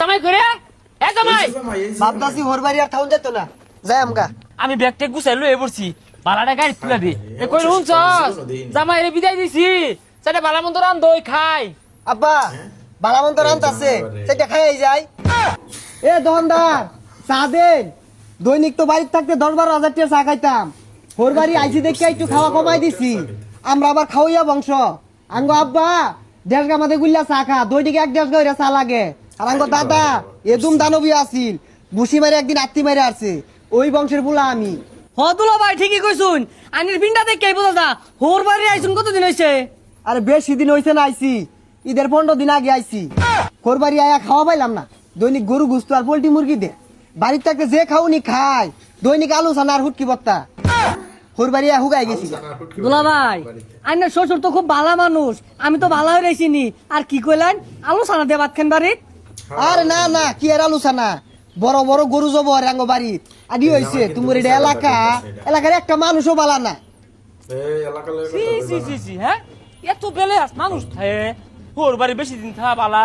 জামাই করে? এ জামাই! ভাবতাছি হোর বাড়ি আর থাউন যেত না। যাই আমগা। আমি ব্যাগটা গুছাই লয়ে পড়ছি। বালাটা গাড়ি তুলে দে। এ কই রুনছ জামাই রে বিদায় দিছি। সেটা বালা মন্দ রান দই খাই। আব্বা বালামন্ত রান্ত আছে সেটা খাই যাই। এ দোকানদার চা দেন। দৈনিক তো বাড়িতে থাকতে দশ বারো হাজার টাকা চা খাইতাম। হোর বাড়ি আইসি দেখে একটু খাওয়া কমাই দিছি। আমরা আবার খাওয়াইয়া বংশ। আঙ্গ আব্বা দেড় গা মাঝে গুল্লা চা খা। দৈনিক এক দেড় গা চা লাগে। আর আঙ্গ দাদা এদুম দানবী আছিল। বুসি মারে একদিন আত্মি মারে আসছে ওই বংশের বুলা আমি। হদুলা ভাই ঠিকই কইছুন। আনির পিন্ডা দেখে বোঝা যা হোর বাড়ি আইছুন কতদিন হইছে? আরে বেশি দিন হয়েছে না আইসি ঈদের পনেরো দিন আগে আইসি কোরবারি আয়া খাওয়া পাইলাম না। দৈনিক গরু গুস্ত আর পোল্ট্রি মুরগি দে। বাড়ির থাকতে যে খাওনি খায়। দৈনিক আলু সানা আর হুটকি বত্তা কোরবারি আয়া হুগাই গেছি। দুলা ভাই আইনের শ্বশুর তো খুব ভালো মানুষ আমি তো ভালো হয়ে রয়েছিনি আর কি কইলেন? আলু সানা দিয়ে ভাত খান আরে না না কি আর আলু সানা বড় বড় গরু জব রাঙ্গ বাড়ি আদি হয়েছে তোমার এটা এলাকা। এলাকার একটা মানুষও বালা না। সি সি সি সি হ্যাঁ? এত বেলে আস মানুষ থাকে তোর বাড়ি বেশি দিন থাকা বালা।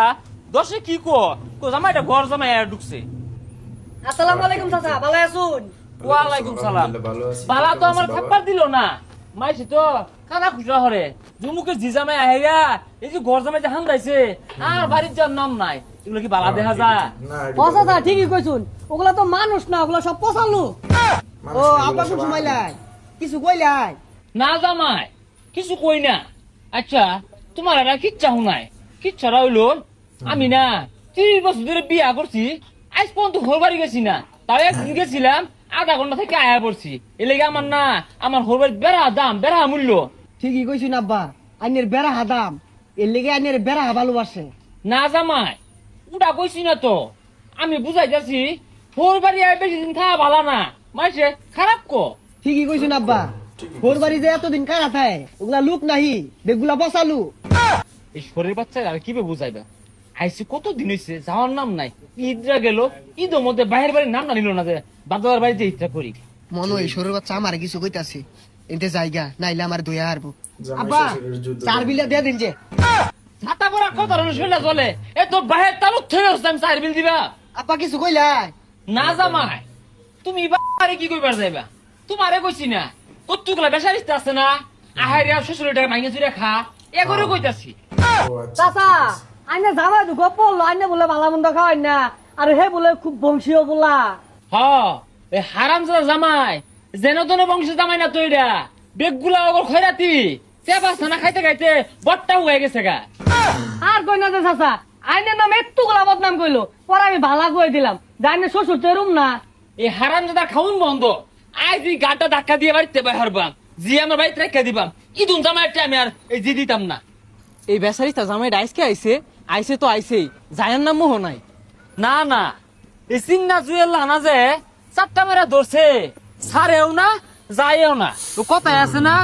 দশে কি কো? কো জামাইটা ঘর জামাই ঢুকছে। আসসালামু আলাইকুম চাচা ভালো আছুন? ওয়ালাইকুম সালাম। বালা তো আমার থাকবার দিল না? মাইছি তো কানা খুচরা হরে। জুমুকে জি জামাই এই যে ঘর জামাই যে হান্দাইছে আর বাড়ির যার নাম নাই। এগুলো কি বালা দেখা যায়? ও চাচা ঠিকই কইছুন। ওগুলা তো মানুষ না ওগুলা সব পচালু ও আব্বা কোন সময় লাই কিছু কইলাই না জামাই কিছু কই না। আচ্ছা তোমার আর কিচ্ছা নাই কিচ্ছা হইল আমি না তিরিশ বছর ধরে বিয়া করছি আজ পর্যন্ত ঘর বাড়ি গেছি না। তাও একদিন গেছিলাম আধা ঘণ্টা থেকে আয়া পড়ছি। এলেগে আমার না আমার ঘর বাড়ি দাম বেড়া মূল্য। ঠিকই কইছি না আব্বা আইনের বেড়া হাদাম এর লেগে আইনের বেড়া ভালোবাসে। না জামাই ওটা কইছি না তো। আমি বুঝাই যাচ্ছি ঘর বাড়ি আয় বেশি দিন থাকা ভালো না। মাইছে খারাপ কো? ঠিকই কইছুন আব্বা তোর বাড়ি যে এতদিন কারা থাকে ওগুলা লুক নাহি বেগুলা বসালু এই শরীর বাচ্চা আর কীভাবে বুঝাইবা? আইসি কত দিন হয়েছে যাওয়ার নাম নাই। ঈদরা গেল ঈদের মধ্যে বাইরের বাড়ির নাম না নিল না যে বাদাদার বাড়িতে ইচ্ছা করি। মনে হয় সরুর বাচ্চা আমার কিছু কইতাছে এতে জায়গা নাইলে আমার দইয়া হারবো। আব্বা চার বিলে দিয়ে দিন যে। ছাতা পরা কত শুনলে চলে এ তো বাহের তালুক থেকে আমি চার বিল দিবা। আব্বা কিছু কইলাই না জামাই তুমি বাড়ি কি কইবার যাইবা? তোমারে কইছি না কত্তুগুলা বেসারিস্তে আছে না? আহারে আর শ্বশুরের টাকা মাইনে চুরে খা এ করে কইতাছি। চাচা আইনে জামাই দুঃখ পড়ল আইনে বলে ভালো মন্দ খাওয়াই না। আর হে বলে খুব বংশীয় বলা। হ এ হারাম জামাই যেন তেন বংশ জামাই না তৈরা বেগগুলা ওগর খয়রাতি চেপা ছানা খাইতে খাইতে বট্টা হয়ে গেছে গা। আর কই না চাচা আইনের নাম একটু গোলা বদনাম কইলো পরে আমি ভালা কই দিলাম জানি শ্বশুর তো এরম না। এই হারাম জাদা খাউন বন্ধ আজ এই গাটা ধাক্কা দিয়ে বাড়িতে বাইর বাম জি আমার বাড়িতে রেখে দিবাম। ইদুন জামাই আমি আর এই জি দিতাম না। এই বেচারিটা জামাই আইসকে আইছে আইছে তো আইছেই। জায়ার নাম মোহ নাই। না না। এই চিন্না জুয়েল লানা যে চারটা মেরা ধরছে। সারেও না যায়ও না। তো কথায় আছে না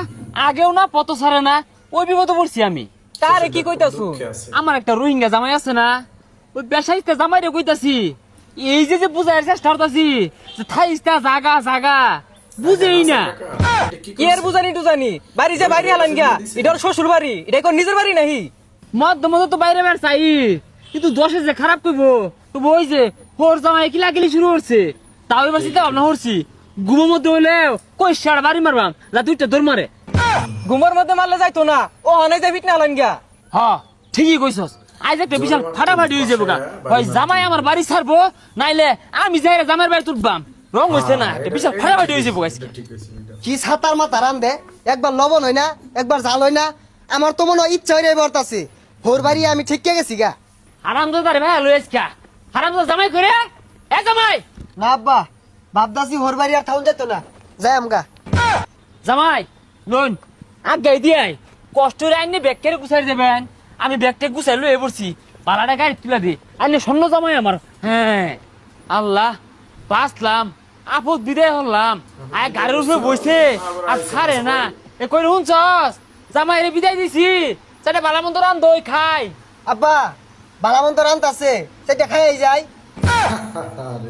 আগেও না পত সারে না। ওই বিপদে পড়ছি আমি। তারে কি কইতাছু? আমার একটা রোহিঙ্গা জামাই আছে না। ওই বেসাইতে জামাই রে কইতাছি এই যে যে বুঝাইয়ের চেষ্টা করতাছি যে থাইস্তা জাগা জাগা। বুঝেই না। কি এর বুঝানি টুজানি বাড়ি যে বাড়ি হালান গিয়া এটা শ্বশুর বাড়ি এটা নিজের বাড়ি নাহি? মধ্য মধ্য তো বাইরে বের চাই। কিন্তু দশে যে খারাপ করব তো ওই যে হোর জামাই কিলা কিলি শুরু করছে। তাও এবার চিন্তা ভাবনা করছি। ঘুমের মধ্যে হইলে কই সার বাড়ি মারবাম যা দুইটা দৌড় মারে। ঘুমের মধ্যে মারলে যাইতো না। ও অনেক যাই ফিট না হালান গিয়া। হ ঠিকই কইছস। আজ একটা বিশাল ফাটাফাটি হয়ে যাব গা হয় জামাই আমার বাড়ি ছাড়বো নাইলে আমি যাই জামাইয়ের বাড়ি তুলবাম। রং হয়েছে না একটা বিশাল ফাটাফাটি হয়ে যাব আজকে। কি ছাতার মাথা রান দে? একবার লবণ হয় না একবার জাল হয় না আমার তো মনে হয় ইচ্ছা হয়ে বর্তাছে হোর বাড়ি আমি ঠিক কে গেছি গা? হারামজাদারে ভাই লই আজকা হারামজাদা জামাই করে এ জামাই! না আব্বা ভাবদাসি হোর বাড়ি আর থাউন যেত না। যাই আমগা। জামাই লোন আগে দিয়াই কষ্টের আইনে ব্যাগ কেড়ে গুছাই দেবেন। আমি ব্যাগটা গুছাই লয়ে পড়ছি বালাটা গাড়ি তুলে দি। আইনে স্বর্ণ জামাই আমার। হ্যাঁ। আল্লাহ বাঁচলাম। আপদ বিদায় হলাম। আয় গাড়ির উপরে বসে। আর ছাড়ে না। এ কই শুনছস? জামাই রে বিদায় দিছি। সেটা বালা মন্দ রান দই খাই। আব্বা বালামন্ত রান্ত আছে সেটা খাই যায়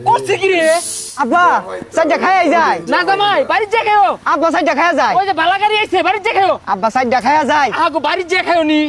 করছে কি রে? আব্বা সেটা খাই যায় না জামাই বাড়ির যে খেও আব্বা সেটা খাই যায় ওই যে বালা গাড়ি আইছে বাড়ির যে খেও আব্বা সাইডটা খায়া যায় আগো বাড়ির যে খেও নি